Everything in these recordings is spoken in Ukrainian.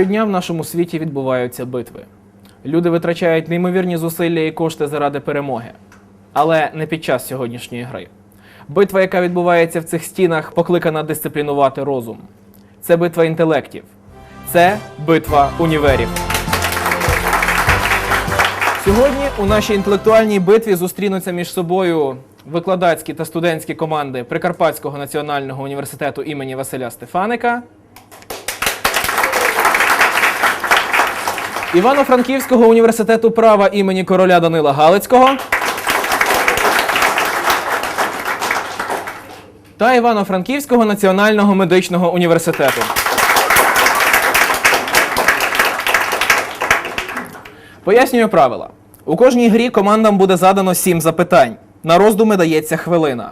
Щодня в нашому світі відбуваються битви. Люди витрачають неймовірні зусилля і кошти заради перемоги, але не під час сьогоднішньої гри. Битва, яка відбувається в цих стінах, покликана дисциплінувати розум. Це битва інтелектів. Це битва універів. Сьогодні у нашій інтелектуальній битві зустрінуться між собою викладацькі та студентські команди Прикарпатського національного університету імені Василя Стефаника Івано-Франківського університету права імені короля Данила Галицького та Івано-Франківського національного медичного університету. Пояснюю правила. У кожній грі командам буде задано сім запитань. На роздуми дається хвилина.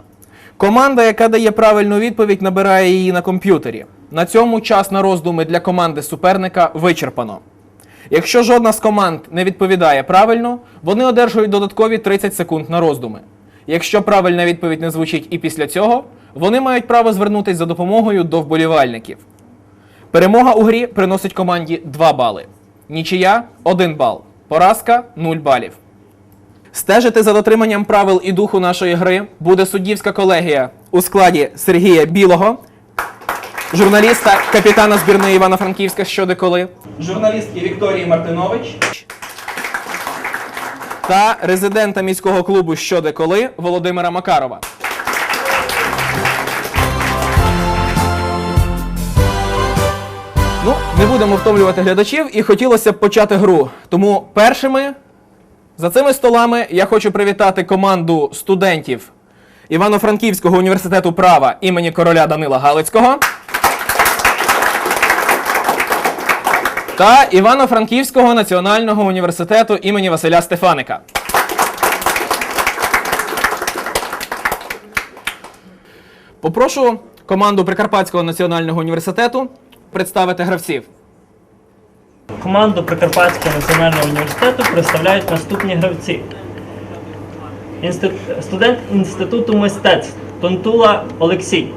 Команда, яка дає правильну відповідь, набирає її на комп'ютері. На цьому час на роздуми для команди суперника вичерпано. Якщо жодна з команд не відповідає правильно, вони одержують додаткові 30 секунд на роздуми. Якщо правильна відповідь не звучить і після цього, вони мають право звернутися за допомогою до вболівальників. Перемога у грі приносить команді 2 бали. Нічия 1 бал. Поразка 0 балів. Стежити за дотриманням правил і духу нашої гри буде суддівська колегія у складі Сергія Білого, журналіста капітана збірної Івано-Франківська щодо коли, журналістки Вікторії Мартинович та резидента міського клубу щодо коли Володимира Макарова. Ну, не будемо втомлювати глядачів і хотілося б почати гру. Тому першими за цими столами я хочу привітати команду студентів Івано-Франківського університету права імені короля Данила Галицького та Івано-Франківського національного університету імені Василя Стефаника. Попрошу команду Прикарпатського національного університету представити гравців. Команду Прикарпатського національного університету представляють наступні гравці. Інститут, студент Інституту мистецтв Тонтула Олексій.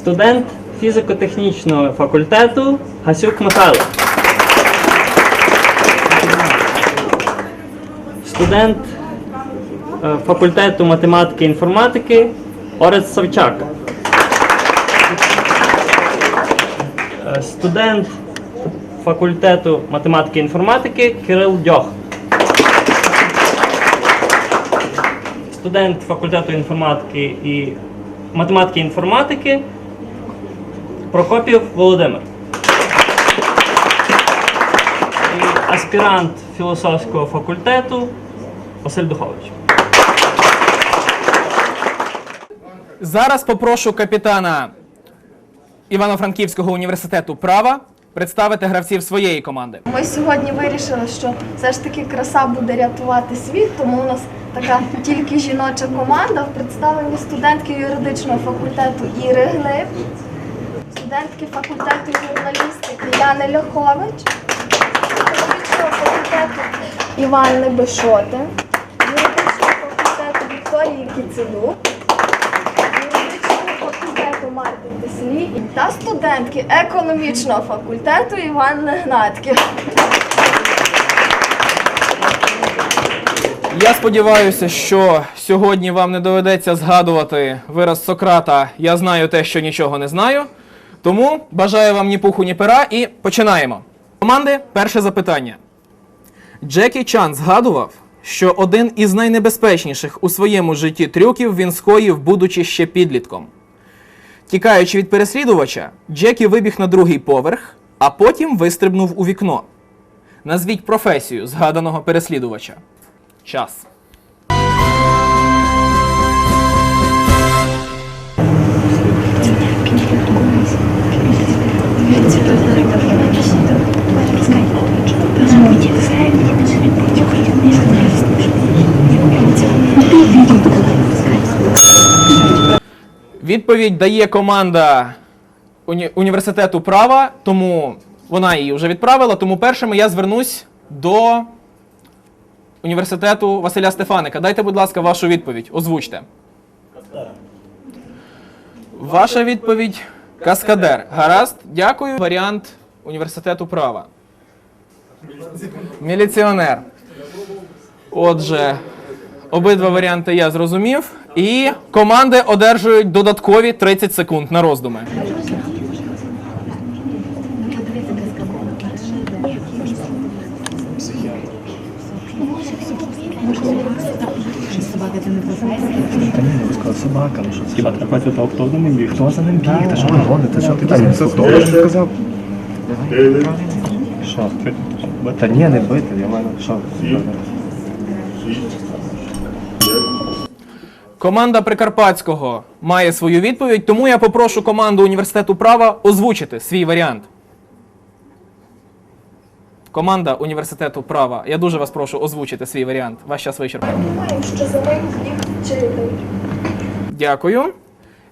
Студент фізико-технічного факультету Гасюк Михайло. Студент е, факультету математики і інформатикиОрець Савчак. Е, Студент факультету математики і інформатики Кирил Дьох. Студент факультету інформатики і математики і інформатики Прокопів Володимир. І аспірант філософського факультету Василь Духович. Зараз попрошу капітана Івано-Франківського університету права представити гравців своєї команди. Ми сьогодні вирішили, що все ж таки краса буде рятувати світ, тому у нас така тільки жіноча команда. в Представлені студентки юридичного факультету Іри Глиб, студентки факультету журналістики Яни Ляхович, економічного факультету Іван Небешоти, юридичного факультету Вікторії Кіцелюк, юридичного факультету Мартин Теслі та студентки економічного факультету Іван Легнатків. Я сподіваюся, що сьогодні вам не доведеться згадувати вираз Сократа Я знаю те, що нічого не знаю. Тому бажаю вам ні пуху, ні пера і починаємо. Команди, перше запитання. Джекі Чан згадував, що один із найнебезпечніших у своєму житті трюків він скоїв, будучи ще підлітком. Тікаючи від переслідувача, Джекі вибіг на другий поверх, а потім вистрибнув у вікно. Назвіть професію згаданого переслідувача. Час. Відповідь дає команда уні- університету права, тому вона її вже відправила. Тому першими я звернусь до університету Василя Стефаника. Дайте, будь ласка, вашу відповідь. Озвучте. Ваша відповідь каскадер. Гаразд, дякую. Варіант університету права. Міліціонер. Отже, обидва варіанти я зрозумів. І команди одержують додаткові 30 секунд на роздуми. Та ну що це? Хіба треба то хто за ним біг? Хто за ним біг? Та що ви гоните? Що ти там? Це хто ж сказав? Що? Та ні, не бити, я маю, що? Команда Прикарпатського має свою відповідь, тому я попрошу команду університету права озвучити свій варіант. Команда університету права. Я дуже вас прошу озвучити свій варіант. Ваш час вичерпаний. Думаю, що за ним біг вчитель. Дякую.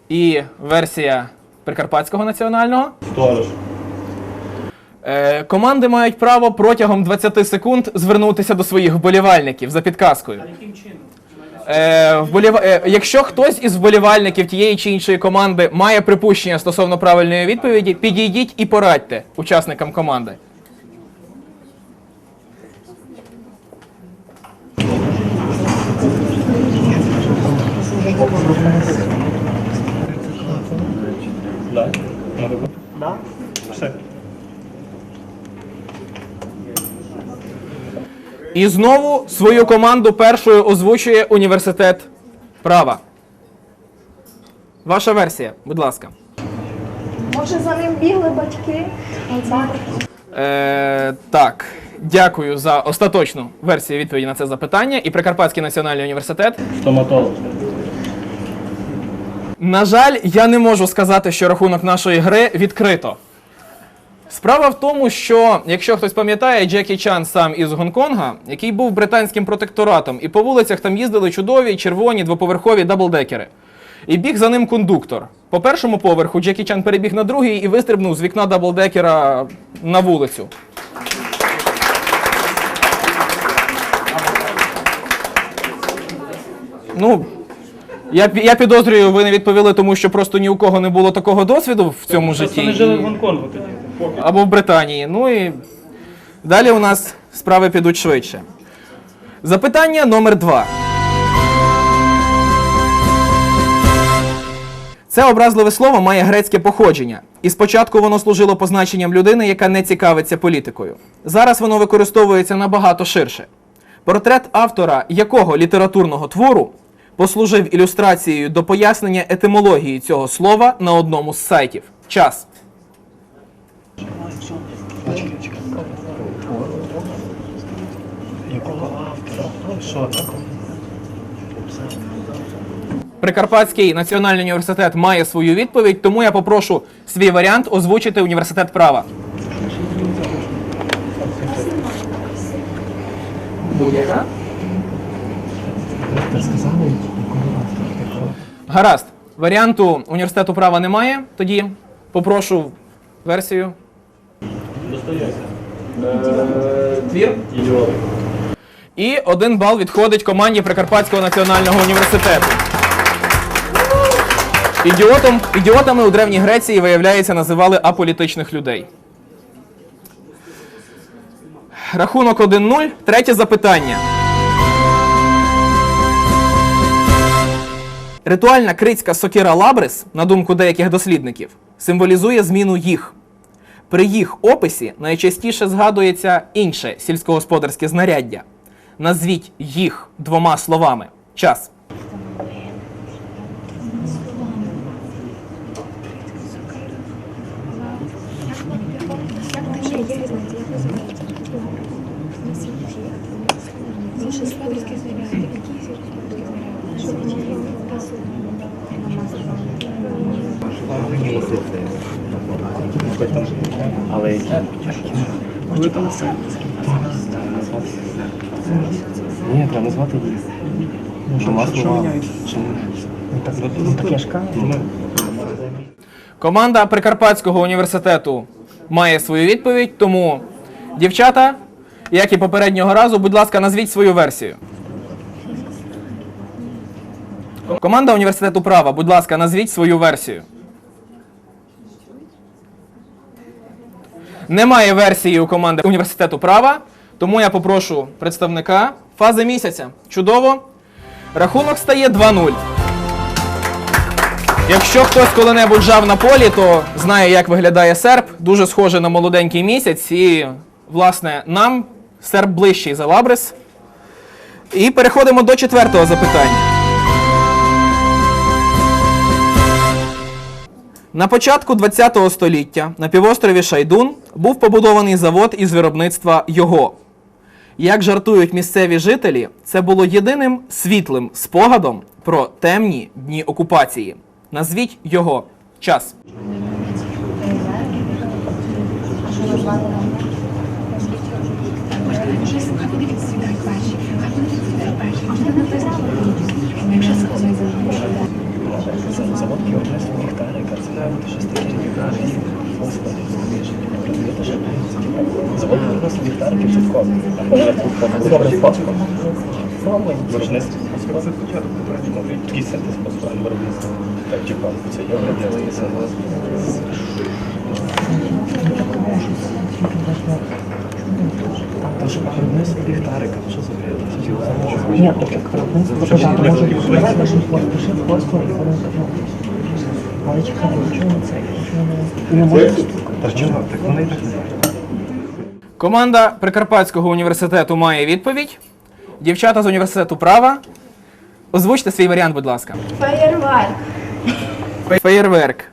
І версія Прикарпатського національного. Сторож. Е, команди мають право протягом 20 секунд звернутися до своїх вболівальників за підказкою. Е, вболіва- е, якщо хтось із вболівальників тієї чи іншої команди має припущення стосовно правильної відповіді, підійдіть і порадьте учасникам команди. І знову свою команду першою озвучує університет права. Ваша версія, будь ласка. Може за ним бігли батьки? Е, так, дякую за остаточну версію відповіді на це запитання. І Прикарпатський національний університет. Стоматолог. На жаль, я не можу сказати, що рахунок нашої гри відкрито. Справа в тому, що, якщо хтось пам'ятає, Джекі Чан сам із Гонконга, який був британським протекторатом, і по вулицях там їздили чудові червоні двоповерхові даблдекери. І біг за ним кондуктор. По першому поверху Джекі Чан перебіг на другий і вистрибнув з вікна даблдекера на вулицю. Ну, я, я підозрюю, ви не відповіли, тому що просто ні у кого не було такого досвіду в цьому житті. Вони жили в Гонконгу тоді. або в Британії. Ну і далі у нас справи підуть швидше. Запитання номер два. Це образливе слово має грецьке походження, і спочатку воно служило позначенням людини, яка не цікавиться політикою. Зараз воно використовується набагато ширше. Портрет автора якого літературного твору послужив ілюстрацією до пояснення етимології цього слова на одному з сайтів. Час. Прикарпатський національний університет має свою відповідь, тому я попрошу свій варіант озвучити університет права. Будь-яка? Ти сказали, якого автора? Гаразд. Варіанту університету права немає. Тоді попрошу версію. Твір. І один бал відходить команді Прикарпатського національного університету. Ідіотом, ідіотами у Древній Греції, виявляється, називали аполітичних людей. Рахунок 1-0. Третє запитання. Ритуальна крицька сокира лабрис, на думку деяких дослідників, символізує зміну їх. При їх описі найчастіше згадується інше сільськогосподарське знаряддя. Назвіть їх двома словами. Час. Ні, треба назвати їх. Двома словами. Чому? Ну так я ж кажу. Команда Прикарпатського університету має свою відповідь, тому, дівчата, як і попереднього разу, будь ласка, назвіть свою версію. Команда університету права, будь ласка, назвіть свою версію. Немає версії у команди університету права, тому я попрошу представника фази місяця. Чудово. Рахунок стає 2-0. Якщо хтось коли-небудь жав на полі, то знає, як виглядає серп. Дуже схоже на молоденький місяць. І, власне, нам серп ближчий за Лабрис. І переходимо до четвертого запитання. На початку ХХ століття на півострові Шайдун був побудований завод із виробництва його. Як жартують місцеві жителі, це було єдиним світлим спогадом про темні дні окупації. Назвіть його час. Завод кілограмів ліхтарика, це щось таке. Господи, розумієш, розумієте, що це типу, завод виробництва ліхтариків це вход. Добре, вход. Виробництво. Такий синтез просто виробництво. Так, типу, це я є виробництво. Та що виробництво ліхтарика, що за бред? Ні, так як виробництво подати може давай пиши пост, пиши пост, і Але чекай, нічого це, не... Та чого? Так вони так. Команда Прикарпатського університету має відповідь. Дівчата з університету права. Озвучте свій варіант, будь ласка. Феєрверк. Феєрверк.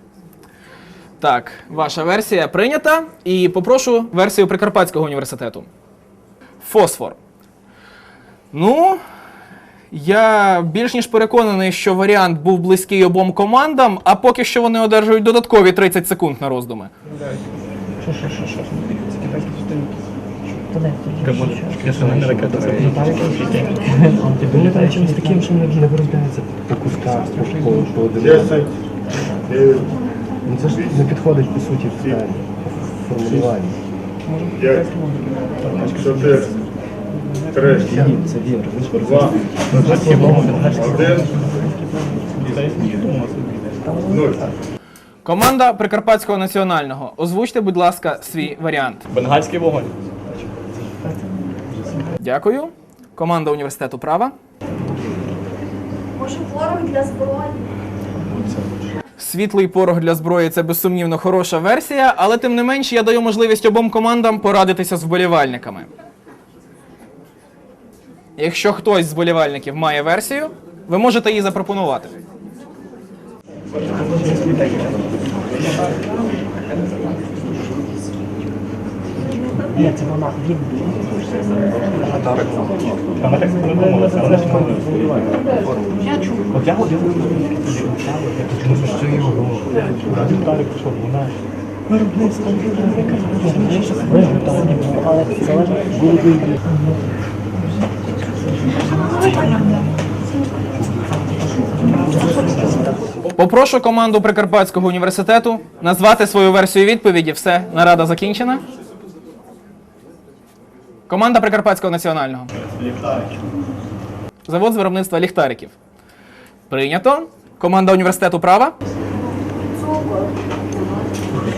Так, ваша версія прийнята. І попрошу версію Прикарпатського університету. Фосфор. Ну, я більш ніж переконаний, що варіант був близький обом командам, а поки що вони одержують додаткові 30 секунд на роздуми. Що, що, що, що? Таким, що не виробляється по це ж не підходить по суті в. П'ять, чотири, три, два, один, нуль. Команда Прикарпатського національного. Озвучте, будь ласка, свій варіант. Бенгальський вогонь. Дякую. Команда університету права. Може, ворог для зброї? Світлий порох для зброї це безсумнівно хороша версія, але тим не менш я даю можливість обом командам порадитися з вболівальниками. Якщо хтось з вболівальників має версію, ви можете її запропонувати. Виробництво але це залежить. Попрошу команду Прикарпатського університету назвати свою версію відповіді. Все, нарада закінчена. Команда Прикарпатського національного. Завод з виробництва ліхтариків. Прийнято. Команда університету права. Цукор.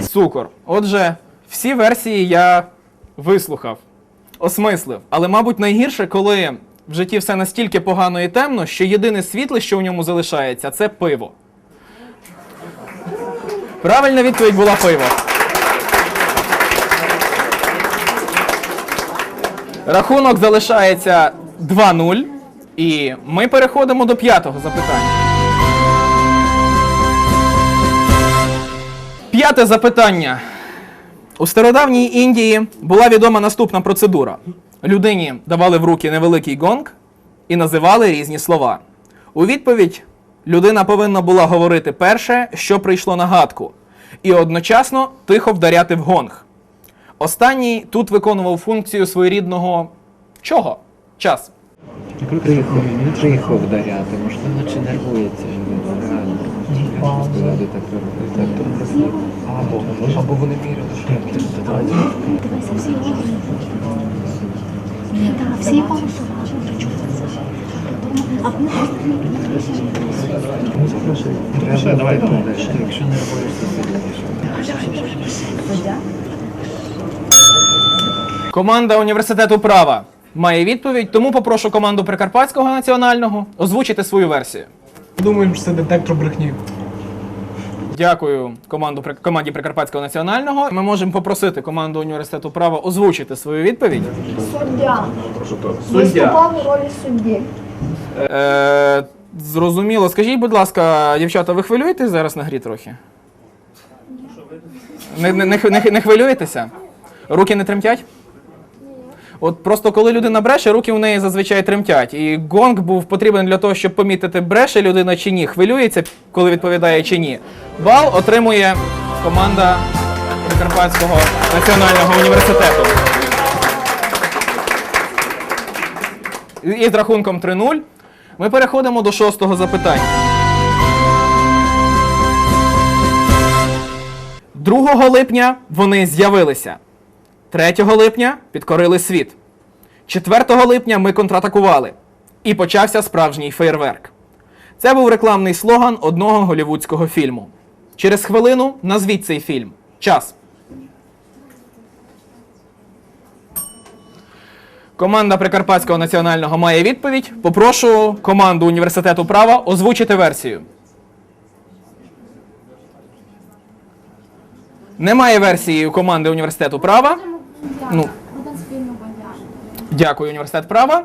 Цукор. Отже, всі версії я вислухав, осмислив. Але, мабуть, найгірше, коли в житті все настільки погано і темно, що єдине світло, що в ньому залишається, це пиво. Правильна відповідь була пиво. Рахунок залишається 2-0. І ми переходимо до п'ятого запитання. П'яте запитання. У стародавній Індії була відома наступна процедура. Людині давали в руки невеликий гонг і називали різні слова. У відповідь людина повинна була говорити перше, що прийшло на гадку, і одночасно тихо вдаряти в гонг. Останній тут виконував функцію своєрідного чого? Час. Тихо, вдаряти, можливо, чи нервується він. Сказати так робити. Або, вони вірили, що Дивися, всі голосували. Так, всі голосували. А вони просто Ще, давай, давай. Якщо нервуєшся, сильніше. Команда університету права має відповідь, тому попрошу команду Прикарпатського національного озвучити свою версію. Думаємо, що це детектор брехні. Дякую команду При- команді Прикарпатського національного. Ми можемо попросити команду університету права озвучити свою відповідь. Суддя. Суддя. Виступав у ролі судді. Е, зрозуміло. Скажіть, будь ласка, дівчата, ви хвилюєтесь зараз на грі трохи? Не, не, не, не, не хвилюєтеся? Руки не тремтять? От просто коли людина бреше, руки у неї зазвичай тремтять. І гонг був потрібен для того, щоб помітити, бреше людина чи ні, хвилюється, коли відповідає чи ні. Бал отримує команда Прикарпатського національного університету. І з рахунком 3-0 ми переходимо до шостого запитання. 2 липня вони з'явилися. 3 липня підкорили світ. 4 липня ми контратакували. І почався справжній фейерверк. Це був рекламний слоган одного голівудського фільму. Через хвилину назвіть цей фільм. Час. Команда Прикарпатського національного має відповідь. Попрошу команду університету права озвучити версію. Немає версії команди університету права. Ну, дякую, університет права.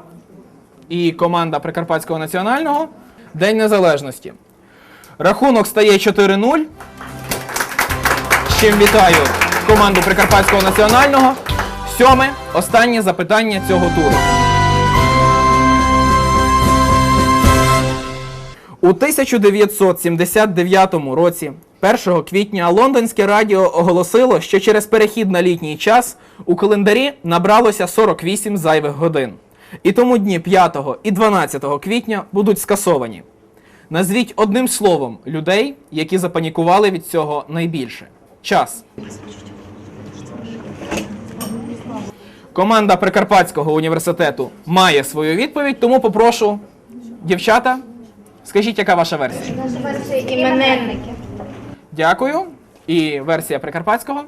І команда Прикарпатського національного. День Незалежності. Рахунок стає 4-0. З чим вітаю команду Прикарпатського національного. Сьоме, останнє запитання цього туру. У 1979 році, 1 квітня, лондонське радіо оголосило, що через перехід на літній час у календарі набралося 48 зайвих годин. І тому дні 5 і 12 квітня будуть скасовані. Назвіть одним словом людей, які запанікували від цього найбільше. Час. Команда Прикарпатського університету має свою відповідь, тому попрошу дівчата. Скажіть, яка ваша версія? Іменинники. Дякую. І версія Прикарпатського.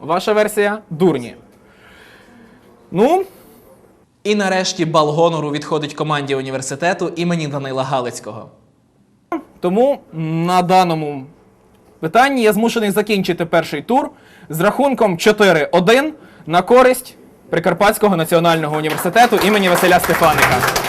Ваша версія дурні. Ну. І нарешті бал гонору відходить команді університету імені Данила Галицького. Тому на даному питанні я змушений закінчити перший тур з рахунком 4-1 на користь Прикарпатського національного університету імені Василя Стефаника.